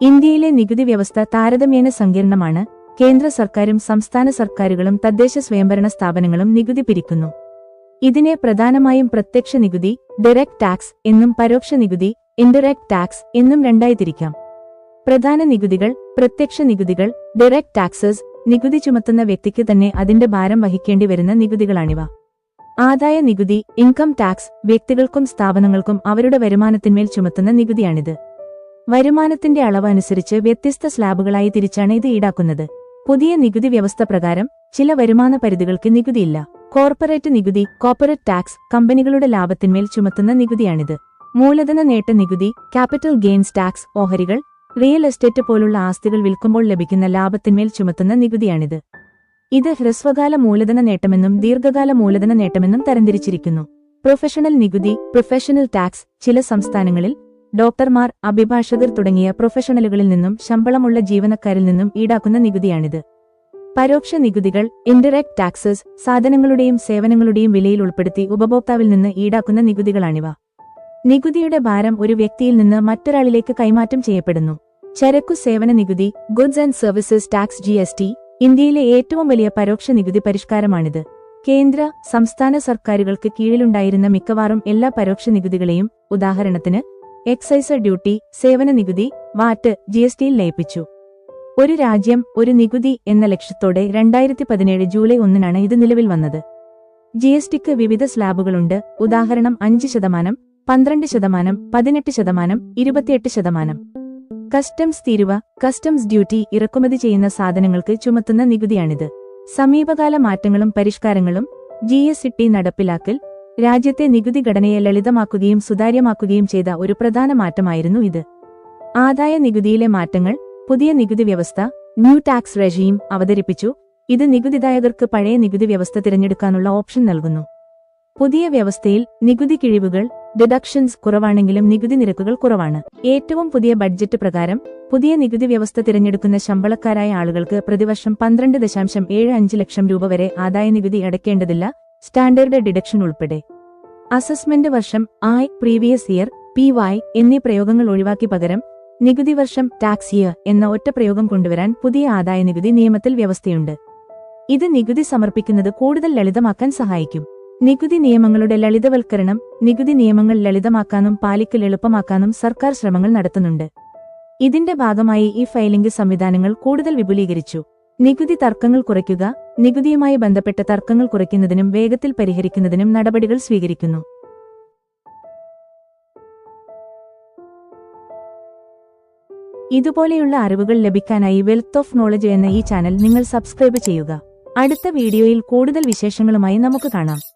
ഇന്ത്യയിലെ നികുതി വ്യവസ്ഥ താരതമ്യേന സങ്കീർണമാണ്. കേന്ദ്ര സർക്കാരും സംസ്ഥാന സർക്കാരുകളും തദ്ദേശ സ്വയംഭരണ സ്ഥാപനങ്ങളും നികുതി പിരിക്കുന്നു. ഇതിനെ പ്രധാനമായും പ്രത്യക്ഷ നികുതി ഡയറക്ട് ടാക്സ് എന്നും പരോക്ഷ നികുതി ഇൻഡയറക്ട് ടാക്സ് എന്നും രണ്ടായി തിരിക്കാം. പ്രധാന നികുതികൾ പ്രത്യക്ഷ നികുതികൾ ഡയറക്ട് ടാക്സസ് നികുതി ചുമത്തുന്ന വ്യക്തിക്ക് തന്നെ അതിന്റെ ഭാരം വഹിക്കേണ്ടി വരുന്ന നികുതികളാണിവ. ആദായ നികുതി ഇൻകം ടാക്സ് വ്യക്തികൾക്കും സ്ഥാപനങ്ങൾക്കും അവരുടെ വരുമാനത്തിന്മേൽ ചുമത്തുന്ന നികുതിയാണിത്. വരുമാനത്തിന്റെ അളവ് അനുസരിച്ച് വ്യത്യസ്ത സ്ലാബുകളായി തിരിച്ചാണ് ഇത് ഈടാക്കുന്നത്. പുതിയ നികുതി വ്യവസ്ഥ പ്രകാരം ചില വരുമാന പരിധികൾക്ക് നികുതിയില്ല. കോർപ്പറേറ്റ് നികുതി കോർപ്പറേറ്റ് ടാക്സ് കമ്പനികളുടെ ലാഭത്തിന്മേൽ ചുമത്തുന്ന നികുതിയാണിത്. മൂലധന നേട്ട നികുതി ക്യാപിറ്റൽ ഗെയിൻസ് ടാക്സ് ഓഹരികൾ റിയൽ എസ്റ്റേറ്റ് പോലുള്ള ആസ്തികൾ വിൽക്കുമ്പോൾ ലഭിക്കുന്ന ലാഭത്തിന്മേൽ ചുമത്തുന്ന നികുതിയാണിത്. ഇത് ഹ്രസ്വകാല മൂലധന നേട്ടമെന്നും ദീർഘകാല മൂലധന നേട്ടമെന്നും തരംതിരിച്ചിരിക്കുന്നു. പ്രൊഫഷണൽ നികുതി പ്രൊഫഷണൽ ടാക്സ് ചില സംസ്ഥാനങ്ങളിൽ ഡോക്ടർമാർ അഭിഭാഷകർ തുടങ്ങിയ പ്രൊഫഷണലുകളിൽ നിന്നും ശമ്പളമുള്ള ജീവനക്കാരിൽ നിന്നും ഈടാക്കുന്ന നികുതിയാണിത്. പരോക്ഷ നികുതികൾ ഇൻഡയറക്ട് ടാക്സസ് സാധനങ്ങളുടെയും സേവനങ്ങളുടെയും വിലയിൽ ഉൾപ്പെടുത്തി ഉപഭോക്താവിൽ നിന്ന് ഈടാക്കുന്ന നികുതികളാണിവ. നികുതിയുടെ ഭാരം ഒരു വ്യക്തിയിൽ നിന്ന് മറ്റൊരാളിലേക്ക് കൈമാറ്റം ചെയ്യപ്പെടുന്നു. ചരക്കു സേവന നികുതി goods and services tax G S T ഇന്ത്യയിലെ ഏറ്റവും വലിയ പരോക്ഷ നികുതി പരിഷ്കാരമാണിത്. കേന്ദ്ര സംസ്ഥാന സർക്കാരുകൾക്ക് കീഴിലുണ്ടായിരുന്ന മിക്കവാറും എല്ലാ പരോക്ഷ നികുതികളെയും ഉദാഹരണത്തിന് എക്സൈസ് ഡ്യൂട്ടി സേവന നികുതി വാറ്റ് ജി എസ് ടിയിൽ ലയിപ്പിച്ചു. ഒരു രാജ്യം ഒരു നികുതി എന്ന ലക്ഷ്യത്തോടെ രണ്ടായിരത്തി പതിനേഴ് ജൂലൈ ഒന്നിനാണ് ഇത് നിലവിൽ വന്നത്. ജി എസ് ടിക്ക് വിവിധ സ്ലാബുകളുണ്ട്. ഉദാഹരണം അഞ്ച് ശതമാനം പന്ത്രണ്ട് ശതമാനം പതിനെട്ട് ശതമാനം ഇരുപത്തിയെട്ട് ശതമാനം. കസ്റ്റംസ് തീരുവ കസ്റ്റംസ് ഡ്യൂട്ടി ഇറക്കുമതി ചെയ്യുന്ന സാധനങ്ങൾക്ക് ചുമത്തുന്ന നികുതിയാണിത്. സമീപകാല മാറ്റങ്ങളും പരിഷ്കാരങ്ങളും ജി എസ് ടി നടപ്പിലാക്കൽ രാജ്യത്തെ നികുതി ഘടനയെ ലളിതമാക്കുകയും സുതാര്യമാക്കുകയും ചെയ്ത ഒരു പ്രധാന മാറ്റമായിരുന്നു ഇത്. ആദായ നികുതിയിലെ മാറ്റങ്ങൾ പുതിയ നികുതി വ്യവസ്ഥ ന്യൂ ടാക്സ് റെജീം അവതരിപ്പിച്ചു. ഇത് നികുതിദായകർക്ക് പഴയ നികുതി വ്യവസ്ഥ തിരഞ്ഞെടുക്കാനുള്ള ഓപ്ഷൻ നൽകുന്നു. പുതിയ വ്യവസ്ഥയിൽ നികുതി കിഴിവുകൾ ഡിഡക്ഷൻസ് കുറവാണെങ്കിലും നികുതി നിരക്കുകൾ കുറവാണ്. ഏറ്റവും പുതിയ ബഡ്ജറ്റ് പ്രകാരം പുതിയ നികുതി വ്യവസ്ഥ തിരഞ്ഞെടുക്കുന്ന ശമ്പളക്കാരായ ആളുകൾക്ക് പ്രതിവർഷം പന്ത്രണ്ട് ദശാംശം ഏഴ് അഞ്ച് ലക്ഷം രൂപ വരെ ആദായ നികുതി അടയ്ക്കേണ്ടതില്ല. സ്റ്റാൻഡേർഡ് ഡിഡക്ഷൻ ഉൾപ്പെടെ. അസസ്മെന്റ് വർഷം ആയ് പ്രീവിയസ് ഇയർ പി വൈ എന്നീ പ്രയോഗങ്ങൾ ഒഴിവാക്കി പകരം നികുതി വർഷം ടാക്സ് ഇയർ എന്ന ഒറ്റ പ്രയോഗം കൊണ്ടുവരാൻ പുതിയ ആദായ നികുതി നിയമത്തിൽ വ്യവസ്ഥയുണ്ട്. ഇത് നികുതി സമർപ്പിക്കുന്നത് കൂടുതൽ ലളിതമാക്കാൻ സഹായിക്കും. നികുതി നിയമങ്ങളുടെ ലളിതവൽക്കരണം നികുതി നിയമങ്ങൾ ലളിതമാക്കാനും പാലിക്കൽ എളുപ്പമാക്കാനും സർക്കാർ ശ്രമങ്ങൾ നടത്തുന്നുണ്ട്. ഇതിന്റെ ഭാഗമായി ഈ ഫയലിംഗ് സംവിധാനങ്ങൾ കൂടുതൽ വിപുലീകരിച്ചു. നികുതി തർക്കങ്ങൾ കുറയ്ക്കുക നികുതിയുമായി ബന്ധപ്പെട്ട തർക്കങ്ങൾ കുറയ്ക്കുന്നതിനും വേഗത്തിൽ പരിഹരിക്കുന്നതിനും നടപടികൾ സ്വീകരിക്കുന്നു. ഇതുപോലെയുള്ള അറിവുകൾ ലഭിക്കാനായി വെൽത്ത് ഓഫ് നോളജ് എന്ന ഈ ചാനൽ നിങ്ങൾ സബ്സ്ക്രൈബ് ചെയ്യുക. അടുത്ത വീഡിയോയിൽ കൂടുതൽ വിശേഷങ്ങളുമായി നമുക്ക് കാണാം.